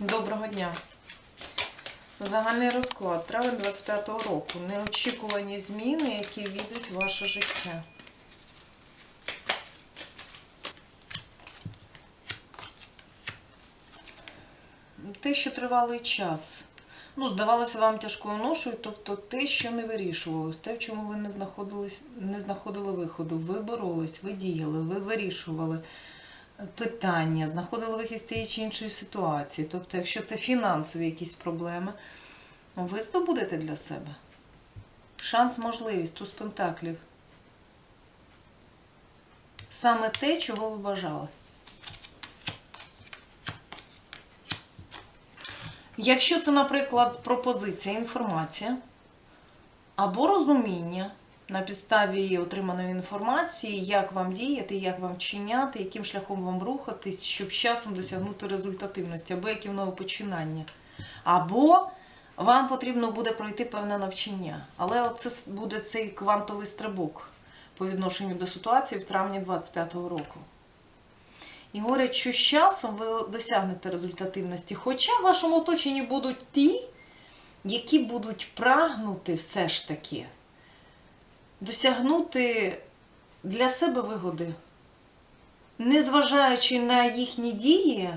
Доброго дня. Загальний розклад. Травень 25-го року. Неочікувані зміни, які війдуть в ваше життя. Те, що тривалий час. Ну, здавалося вам тяжкою ношою, тобто те, що не вирішувалось, те, в чому ви не знаходились, не знаходили виходу. Ви боролись, ви діяли, ви вирішували питання, знаходили вихід з тієї чи іншої ситуації. Тобто, якщо це фінансові якісь проблеми, ви здобудете для себе шанс, можливість, туз пентаклів. Саме те, чого ви бажали. Якщо це, наприклад, пропозиція, інформація або розуміння на підставі отриманої інформації, як вам діяти, як вам чиняти, яким шляхом вам рухатись, щоб з часом досягнути результативності, або які в нове починання. Або вам потрібно буде пройти певне навчання. Але це буде цей квантовий стрибок по відношенню до ситуації в травні 25-го року. І говорять, що з часом ви досягнете результативності. Хоча в вашому оточенні будуть ті, які будуть прагнути все ж таки досягнути для себе вигоди, незважаючи на їхні дії,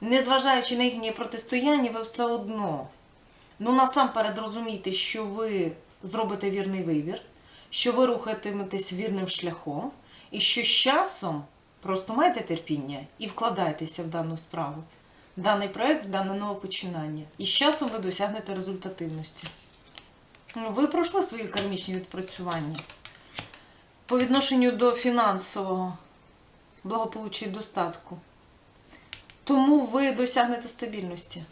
незважаючи на їхнє протистояння, ви все одно. Ну, насамперед розумійте, що ви зробите вірний вибір, що ви рухатиметесь вірним шляхом, і що з часом просто майте терпіння і вкладайтеся в дану справу, в даний проєкт, в дане нове починання. І з часом ви досягнете результативності. Ну, Ви пройшли свої кармічні відпрацювання по відношенню до фінансового благополуччя і достатку. Тому ви досягнете стабільності.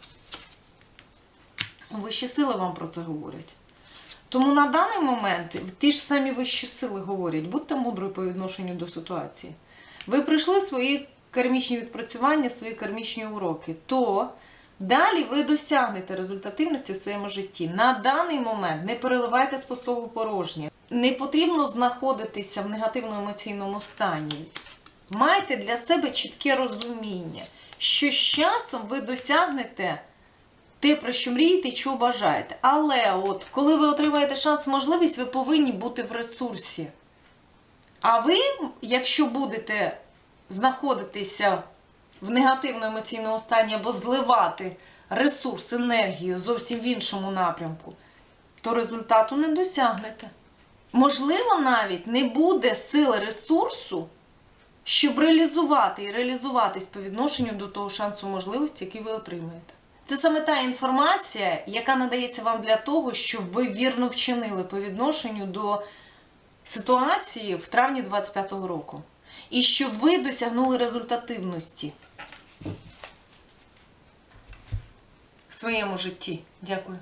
Вищі сили вам про це говорять. Тому на даний момент ті ж самі вищі сили говорять, будьте мудрою по відношенню до ситуації. Ви пройшли свої кармічні відпрацювання, свої кармічні уроки, то далі ви досягнете результативності в своєму житті. На даний момент не переливайте з пустого порожнє. Не потрібно знаходитися в негативному емоційному стані. Майте для себе чітке розуміння, що з часом ви досягнете те, про що мрієте і чого бажаєте. Але от коли ви отримаєте шанс, можливість, ви повинні бути в ресурсі. А ви, якщо будете знаходитися в негативному емоційному стані або зливати ресурс, енергію зовсім в іншому напрямку, то результату не досягнете. Можливо, навіть не буде сили ресурсу, щоб реалізувати і реалізуватись по відношенню до того шансу можливості, який ви отримаєте. Це саме та інформація, яка надається вам для того, щоб ви вірно вчинили по відношенню до ситуації в травні 25-го року. І щоб ви досягнули результативності в своєму житті. Дякую.